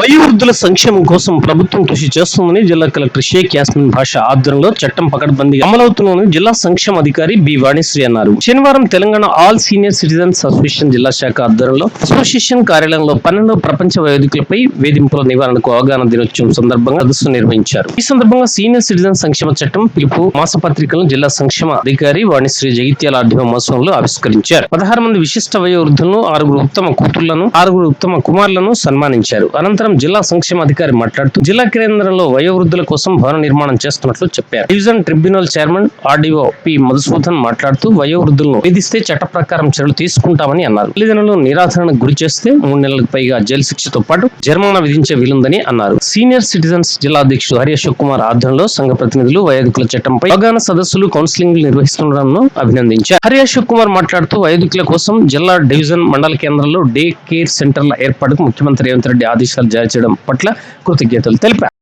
వయోవృద్ధుల సంక్షేమం కోసం ప్రభుత్వం కృషి చేస్తుందని జిల్లా కలెక్టర్ షేక్ యాస్మిన్ భాష ఆధ్వర్యంలో చట్టం పకడ్బందీ అమలవుతుందని జిల్లా సంక్షేమ అధికారి బి వాణిశ్రీ అన్నారు. శనివారం Telangana all senior citizens association జిల్లా శాఖ ఆధ్వర్యంలో అసోసియేషన్ కార్యాలయంలో పన్నెండు ప్రపంచ వయోధికులపై వేధింపుల నివారణకు అవగాహన దినోత్సవం సందర్భంగా సదస్సు నిర్వహించారు. ఈ సందర్భంగా సీనియర్ సిటిజన్ సంక్షేమ చట్టం పిలుపు మాసపత్రికలను జిల్లా సంక్షేమ అధికారి వాణిశ్రీ జగిత్యాల ఆర్థిక మహోత్సవంలో ఆవిష్కరించారు. పదహారు మంది విశిష్ట వయోవృద్ధులను ఆరుగురు ఉత్తమ కూతుళ్ళను ఆరుగురు ఉత్తమ కుమారులను సన్మానించారు. అనంతరం జిల్లా సంక్షేమ అధికారి మాట్లాడుతూ జిల్లా కేంద్రంలో వయోవృద్ధుల కోసం భవన నిర్మాణం చేస్తున్నట్లు చెప్పారు. Division tribunal chairman RDO P Madhusudan మాట్లాడుతూ వయోవృద్ధులను విధిస్తే చట్ట ప్రకారం చర్యలు తీసుకుంటామని అన్నారు. తల్లిదండ్రులు నిరాధరణకు గురి చేస్తే మూడు నెలలకు పైగా జైలు శిక్షతో పాటు జరిమానా విధించే వీలుందని అన్నారు. సీనియర్ సిటిజన్స్ జిల్లా అధ్యక్షుడు హరి అశోక్ కుమార్ ఆధ్వర్యంలో సంఘ ప్రతినిధులు వయోధికుల చట్టంపై అవగాహన సదస్సులు కౌన్సిలింగ్ నిర్వహిస్తుండడం అభినందించారు. హరి అశోక్ కుమార్ మాట్లాడుతూ వయోధికుల కోసం జిల్లా డివిజన్ మండల కేంద్రంలో డే కేర్ సెంటర్ల ఏర్పాటుకు ముఖ్యమంత్రి రేవంత్ రెడ్డి ఆదేశాలు జారీ చేయడం పట్ల కృతజ్ఞతలు తెలిపారు.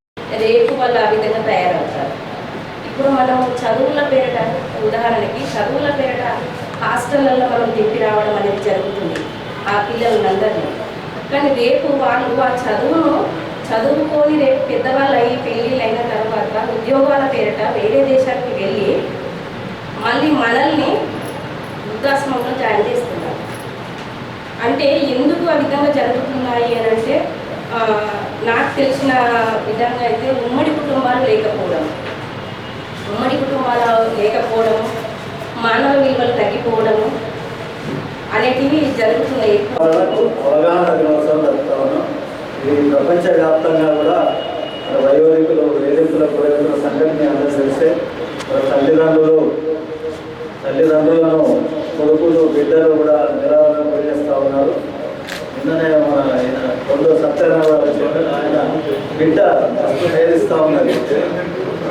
రేపు వాళ్ళు ఆ విధంగా తయారవుతారు. ఇప్పుడు మనం చదువుల పేరిట ఉదాహరణకి చదువుల పేరిట హాస్టళ్ళలో మనం తిప్పి రావడం అనేది జరుగుతుంది. ఆ పిల్లలందరినీ. కానీ రేపు వాళ్ళు ఆ చదువును చదువుకొని రేపు పెద్దవాళ్ళు అయ్యి పెళ్ళిళ్ళు అయిన తర్వాత ఉద్యోగాల పేరిట వేరే దేశానికి వెళ్ళి మళ్ళీ మనల్ని వృద్ధాశ్రమంలో జాయిన్ చేస్తున్నారు. అంటే ఎందుకు ఆ విధంగా జరుగుతున్నాయి అని అంటే నాకు తెలిసిన విధంగా అయితే ఉమ్మడి కుటుంబాలు లేకపోవడం. ఉమ్మడి కుటుంబాలు లేకపోవడం మానవ విలువలు తగ్గిపోవడము అనేటివి జరుగుతున్నాయి ఎక్కువ. అవగాహన దినోత్సవం జరుపుతా ఉన్నాం. ఇది ప్రపంచవ్యాప్తంగా కూడా వయోధికులు వేధింపులకు గురవుతున్న సంఘటన అందరూ తెలిస్తే తల్లిదండ్రులు తల్లిదండ్రులను కొడుకులు బిడ్డలు కూడా నిరాదరణ గురి చేస్తూ ఉన్నారు. నిన్ననే అందులో సత్యనారాయణ ఆయన బిడ్డ ఫస్ట్ వేధిస్తూ ఉన్నది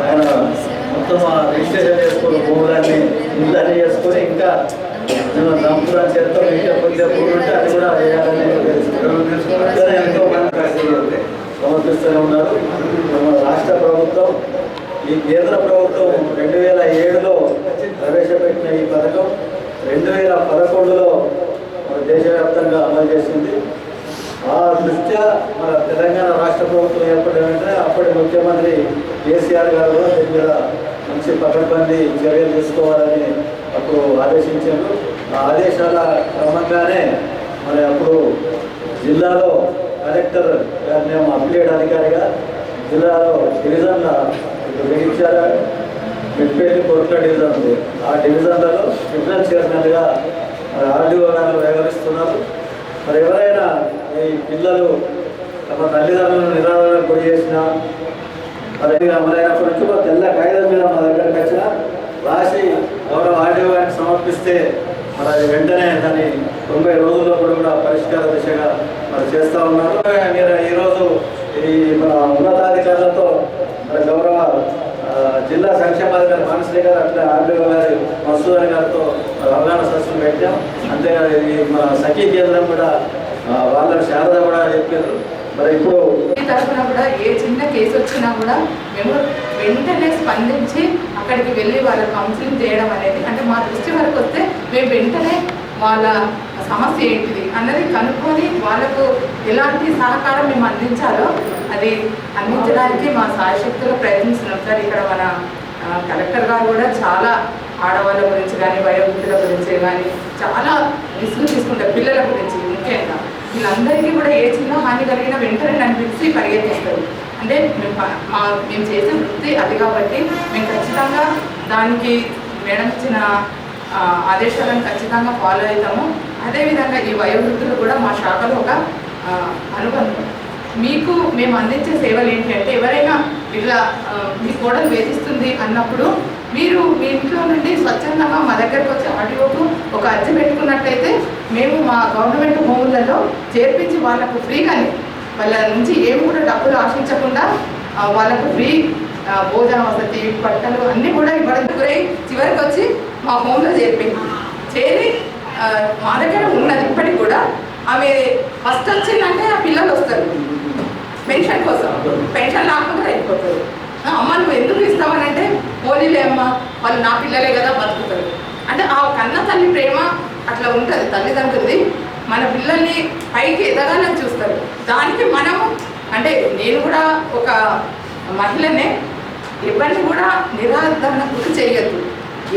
ఆయన మొత్తం ఆ రిజిస్ట్రేషన్ చేసుకుని భూములన్నీ ఇళ్ళని చేసుకొని ఇంకా నేను దంపురా ఇంకా కొద్దిగా భూమి ఉంటే అది కూడా వేయాలని అట్లనే ఎంతో మంది సమర్పిస్తూనే ఉన్నారు. మన రాష్ట్ర ప్రభుత్వం ఈ కేంద్ర ప్రభుత్వం రెండు వేల ఏడులో ప్రవేశపెట్టిన ఈ పథకం రెండు వేల పదకొండులో మన దేశవ్యాప్తంగా అమలు చేసింది. ఆ దృష్ట్యా మన తెలంగాణ రాష్ట్ర ప్రభుత్వం ఏర్పడిన వెంటనే అప్పటి ముఖ్యమంత్రి కేసీఆర్ గారు కూడా దీని మీద మంచి పకడ్బందీ చర్యలు తీసుకోవాలని అప్పుడు ఆదేశించారు. ఆ ఆదేశాల క్రమంగానే మరి అప్పుడు జిల్లాలో కలెక్టర్ గారిని అప్లేట్ అధికారిగా జిల్లాలో డివిజన్ల జగిత్యాల మెట్పేటి కోట్ల డివిజన్ ఉంది. ఆ డివిజన్లలో డివిజన్ చైర్మన్గా ఆర్డీఓ గారు వ్యవహరిస్తున్నారు. మరి ఎవరైనా ఈ పిల్లలు తమ తల్లిదండ్రులను నిరాదరణ గురి చేసినా మరి అమలైనప్పటి నుంచి ఒక తెల్ల కాగితం మీద మా దగ్గరికి వచ్చిన రాసి గౌరవ ఆర్డీఓ గారికి సమర్పిస్తే మరి అది వెంటనే దాన్ని తొంభై రోజుల్లో కూడా పరిష్కార దిశగా మరి చేస్తూ ఉన్నారు. మీరు ఈరోజు ఈ మన ఉన్నతాధికారులతో మరి గౌరవ జిల్లా సంక్షేమాధికారి మానశ్రీ గారు అట్లా ఆర్డీఓ గారి మసూదన్ గారితో మరి అవగాహన సదస్సులు పెట్టాం. అంతేకాదు ఇది మన సఖీ కేంద్రం కూడా వాళ్ళ శారద కూడా చెప్పారు. మరి ఇప్పుడు తరఫున కూడా ఏ చిన్న కేసు వచ్చినా కూడా మేము వెంటనే స్పందించి అక్కడికి వెళ్ళి వాళ్ళ కౌన్సిలింగ్ చేయడం అనేది అంటే మా దృష్టి వరకు వస్తే మేము వెంటనే వాళ్ళ సమస్య ఏంటిది అన్నది కనుక్కొని వాళ్ళకు ఎలాంటి సహకారం మేము అందించాలో అది అందించడానికి మా సాయశక్తులు ప్రయత్నిస్తున్నాం సార్ ఇక్కడ మన కలెక్టర్ గారు కూడా చాలా ఆడవాళ్ళ గురించి కానీ వయోవృద్ధుల గురించి కానీ చాలా రిస్క్ తీసుకుంటారు పిల్లల గురించి ముఖ్యంగా. వీళ్ళందరికీ కూడా ఏ చిన్న హాని కలిగినా వెంటనే నన్ను పిలిచి పరిగెత్తిస్తారు. అంటే మేము మా మేము చేసే వృత్తి అది కాబట్టి మేము ఖచ్చితంగా దానికి మేడం ఇచ్చిన ఆదేశాలను ఖచ్చితంగా ఫాలో అవుతాము. అదేవిధంగా ఈ వయోవృద్ధులు కూడా మా శాఖలో ఒక అనుబంధం. మీకు మేము అందించే సేవలు ఏంటి అంటే ఎవరైనా ఇలా మీ కోడలు వేధిస్తుంది అన్నప్పుడు మీరు మీ ఇంట్లో నుండి స్వచ్ఛందంగా మా దగ్గరకు వచ్చి ఆడియోకు ఒక అర్జీ పెట్టుకున్నట్టయితే మేము మా గవర్నమెంట్ హోములలో చేర్పించి వాళ్ళకు ఫ్రీగానే వాళ్ళ నుంచి ఏమి కూడా డబ్బులు ఆశించకుండా వాళ్ళకు ఫ్రీ భోజన వసతి బట్టలు అన్నీ కూడా ఇవ్వడం గురై చివరికి వచ్చి మా హోమ్లో చేర్పింది. చేరి మా దగ్గర ఉన్నది ఇప్పటికి కూడా. ఆమె ఫస్ట్ వచ్చిందంటే ఆ పిల్లలు వస్తారు. పెన్షన్ కోసం. పెన్షన్ రాకుండా అయిపోతారు అమ్మ నువ్వు ఎందుకు ఇస్తావనంటే పోనీలే అమ్మ వాళ్ళు నా పిల్లలే కదా బతుకుతారు. అంటే ఆ కన్న తల్లి ప్రేమ అట్లా ఉంటుంది. తల్లిదండ్రులది మన పిల్లల్ని పైకి ఎదగాలని చూస్తారు. దానికి మనము అంటే నేను కూడా ఒక మహిళనే ఎవరిని కూడా నిరాధరణ గురి చేయొద్దు.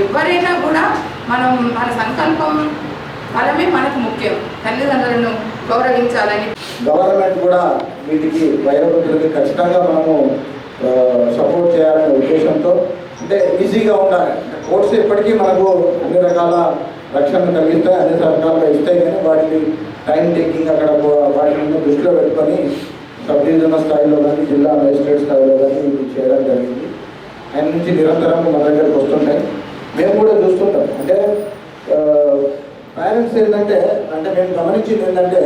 ఎవరైనా కూడా మనం మన సంకల్పం బలమే మనకు ముఖ్యం. తల్లిదండ్రులను గౌరవించాలని గవర్నమెంట్ కూడా వీటికి వయోవృద్ధులకి ఖచ్చితంగా మనము సపోర్ట్ చేయాలనే ఉద్దేశంతో అంటే ఈజీగా ఉండాలి. కోర్ట్స్ ఇప్పటికీ మనకు అన్ని రకాల రక్షణ కలిగిస్తాయి అన్ని రకాలుగా ఇస్తాయి కానీ వాటిని టైం టేకింగ్ అక్కడ వాటిని దృష్టిలో పెట్టుకొని సబ్ డివిజనల్ స్థాయిలో కానీ జిల్లా మేజిస్ట్రేట్ స్థాయిలో కానీ ఇది చేయడం జరిగింది. ఆయన నుంచి నిరంతరం మన దగ్గరకు వస్తుంటాయి. మేము కూడా చూస్తుంటాం. అంటే పేరెంట్స్ ఏంటంటే అంటే మేము గమనించింది ఏంటంటే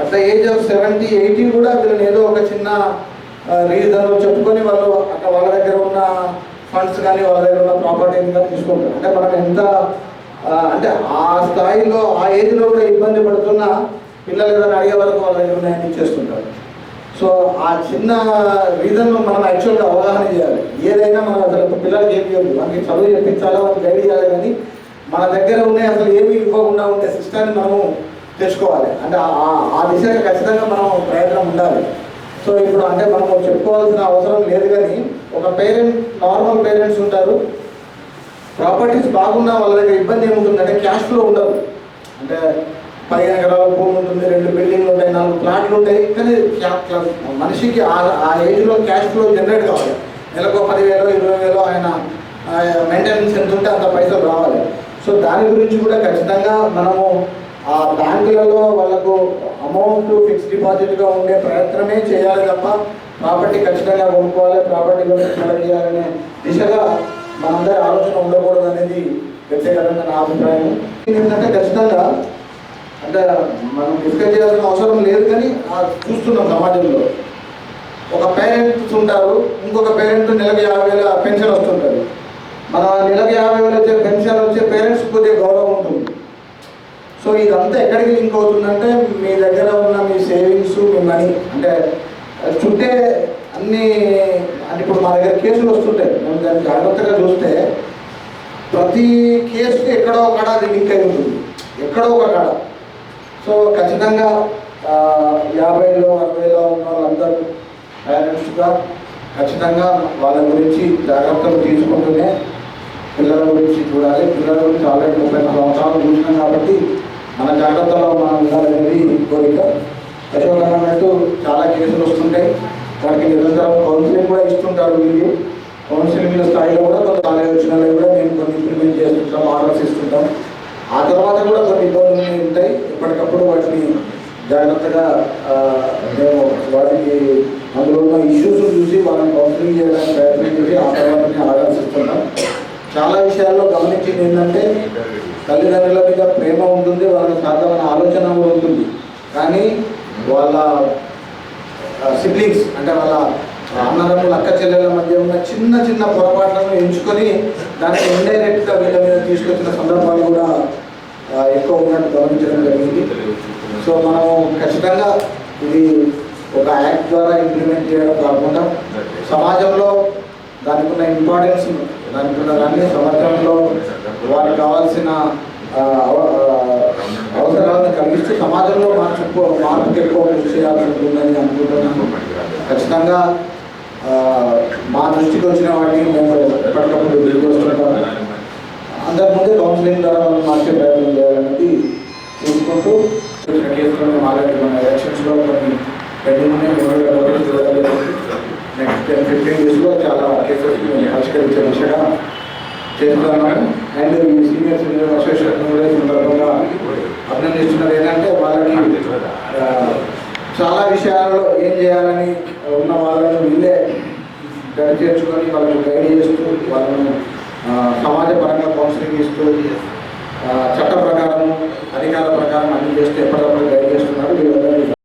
at the age of seventy eighty కూడా వీళ్ళని ఏదో ఒక చిన్న రీజన్ చెప్పుకొని వాళ్ళు అక్కడ వాళ్ళ దగ్గర ఉన్న ఫండ్స్ కానీ వాళ్ళ దగ్గర ఉన్న ప్రాపర్టీ కానీ తీసుకుంటారు. అంటే మనం ఎంత అంటే ఆ స్థాయిలో ఆ ఏజ్లో కూడా ఇబ్బంది పడుతున్న పిల్లలు ఏదైనా అడిగే వరకు వాళ్ళ దగ్గర ఉన్నాయని ఇచ్చేస్తుంటారు సో ఆ చిన్న రీజన్ మనం యాక్చువల్గా అవగాహన చేయాలి. ఏదైనా మనం అసలు పిల్లలకి ఏమి ఇవ్వదు మనకి చదువు చెప్పించాలో వాళ్ళకి గైడ్ చేయాలి కానీ మన దగ్గర ఉన్నాయి అసలు ఏమి ఇవ్వకుండా ఉండే సిస్టాన్ని మనము తెచ్చుకోవాలి. అంటే ఆ- దిశగా ఖచ్చితంగా మనం ప్రయత్నం ఉండాలి. సో ఇప్పుడు అంటే మనం చెప్పుకోవాల్సిన అవసరం లేదు కానీ ఒక పేరెంట్ నార్మల్ పేరెంట్స్ ఉంటారు. ప్రాపర్టీస్ బాగున్నా వాళ్ళ దగ్గర ఇబ్బంది ఏముంటుందంటే క్యాష్ ఫ్లో ఉండదు. అంటే పదిహేను ఎకరాల భూమి ఉంటుంది రెండు బిల్డింగ్లు ఉంటాయి నాలుగు ప్లాట్లు ఉంటాయి. కానీ మనిషికి ఆ ఆ ఏజ్లో క్యాష్ ఫ్లో జనరేట్ కావాలి. నెలకు పదివేలు ఇరవై వేలు ఆయన మెయింటెనెన్స్ ఎంత ఉంటే అంత పైసలు రావాలి. సో దాని గురించి కూడా ఖచ్చితంగా మనము ఆ బ్యాంకులలో వాళ్ళకు అమౌంట్ ఫిక్స్ డిపాజిట్గా ఉండే ప్రయత్నమే చేయాలి తప్ప ప్రాపర్టీ ఖచ్చితంగా కొనుక్కోవాలి ప్రాపర్టీ చేయాలనే దిశగా మనందరి ఆలోచన ఉండకూడదు అనేది వ్యక్తిగతంగా నా అభిప్రాయం. ఏంటంటే ఖచ్చితంగా అంటే మనం డిస్కస్ చేయాల్సిన అవసరం లేదు కానీ ఆ చూస్తున్నాం సమాజంలో. ఒక పేరెంట్స్ ఉంటారు ఇంకొక పేరెంట్ నెలకు యాభై వేల పెన్షన్ వస్తుంటారు మన నెలకు యాభై వేలు వచ్చే పెన్షన్ వచ్చే పేరెంట్స్ కొద్దిగా గౌరవం ఉంటుంది. సో ఇదంతా ఎక్కడికి లింక్ అవుతుందంటే మీ దగ్గర ఉన్న మీ సేవింగ్స్ మీ మనీ అంటే చుట్టే అన్ని అంటే ఇప్పుడు మా దగ్గర కేసులు వస్తుంటాయి. మేము దాన్ని జాగ్రత్తగా చూస్తే ప్రతి కేసుకి ఎక్కడో ఒక కాడ అది లింక్ అయి ఉంటుంది. ఎక్కడో ఒక కాడ. సో ఖచ్చితంగా యాభైలో అరవైలో ఉన్న వాళ్ళందరూ పేరెంట్స్గా ఖచ్చితంగా వాళ్ళ గురించి జాగ్రత్తలు తీసుకుంటూనే పిల్లల గురించి చూడాలి. పిల్లల గురించి ఆల్రెడీ ముప్పై నాలుగు సంవత్సరాలు చూసినాం కాబట్టి మన జాగ్రత్తలో మనం ఉండాలనేది కోరిక. అశోక్ అన్నట్టు చాలా కేసులు వస్తుంటాయి. వాటికి నిరంతరం కౌన్సిలింగ్ కూడా ఇస్తుంటారు వీళ్ళు. కౌన్సిలింగ్ స్థాయిలో కూడా కొంత ఆలోచనలు కూడా మేము కొన్ని ఇంప్లిమెంట్ చేస్తుంటాం ఆర్డర్స్ ఇస్తుంటాం. ఆ తర్వాత కూడా కొన్ని ఇబ్బందులు ఉంటాయి. ఎప్పటికప్పుడు వాటిని జాగ్రత్తగా మేము వాటికి అందులో ఉన్న ఇష్యూస్ చూసి వాళ్ళని కౌన్సిలింగ్ చేయడానికి ప్రయత్నం చేసి ఆ తర్వాత ఆర్డర్స్ ఇస్తుంటాం. చాలా విషయాల్లో గమనించింది ఏంటంటే తల్లిదండ్రుల మీద ప్రేమ ఉంటుంది వాళ్ళ సాధారణ ఆలోచన ఉంటుంది. కానీ వాళ్ళ సిబ్లింగ్స్ అంటే వాళ్ళ అన్నదమ్ముల అక్క చెల్లెల మధ్య ఉన్న చిన్న చిన్న పొరపాట్లను ఎంచుకొని దాన్ని ఇండైరెక్ట్గా వీళ్ళ మీద తీసుకొచ్చిన సందర్భాలు కూడా ఎక్కువ ఉన్నట్టు గమనించడం జరిగింది. సో మనం ఖచ్చితంగా ఇది ఒక యాక్ట్ ద్వారా ఇంప్లిమెంట్ చేయడం కాకుండా సమాజంలో దానికి ఉన్న ఇంపార్టెన్స్ దానికి ఉన్న దాన్ని సమాజంలో వారికి కావాల్సిన అవ- అవసరాలను కలిగిస్తూ సమాజంలో మార్పు మార్పుకి ఎక్కువ కృషి చేయాల్సి ఉంటుందని అనుకుంటున్నాను. ఖచ్చితంగా మా దృష్టికి వచ్చిన వాటిని మేము ఎప్పటికప్పుడు తెలియజేస్తుంటాము అందరి ముందే కౌన్సిలింగ్ ద్వారా మార్చే ప్రయత్నం చేస్తున్నాను అండ్ మీ సీనియర్ సిటిజన్ అసోసియేషన్ కూడా సందర్భంగా అభినందిస్తున్నారు ఏంటంటే వాళ్ళని చాలా విషయాలలో ఏం చేయాలని ఉన్న వాళ్ళని వీళ్ళే చేర్చుకొని వాళ్ళని గైడ్ చేస్తూ వాళ్ళను సమాజపరంగా కౌన్సిలింగ్ ఇస్తూ చట్ట ప్రకారం అధికార ప్రకారం అన్ని చేస్తూ ఎప్పటికప్పుడు గైడ్ చేస్తున్నారు. వీళ్ళందరూ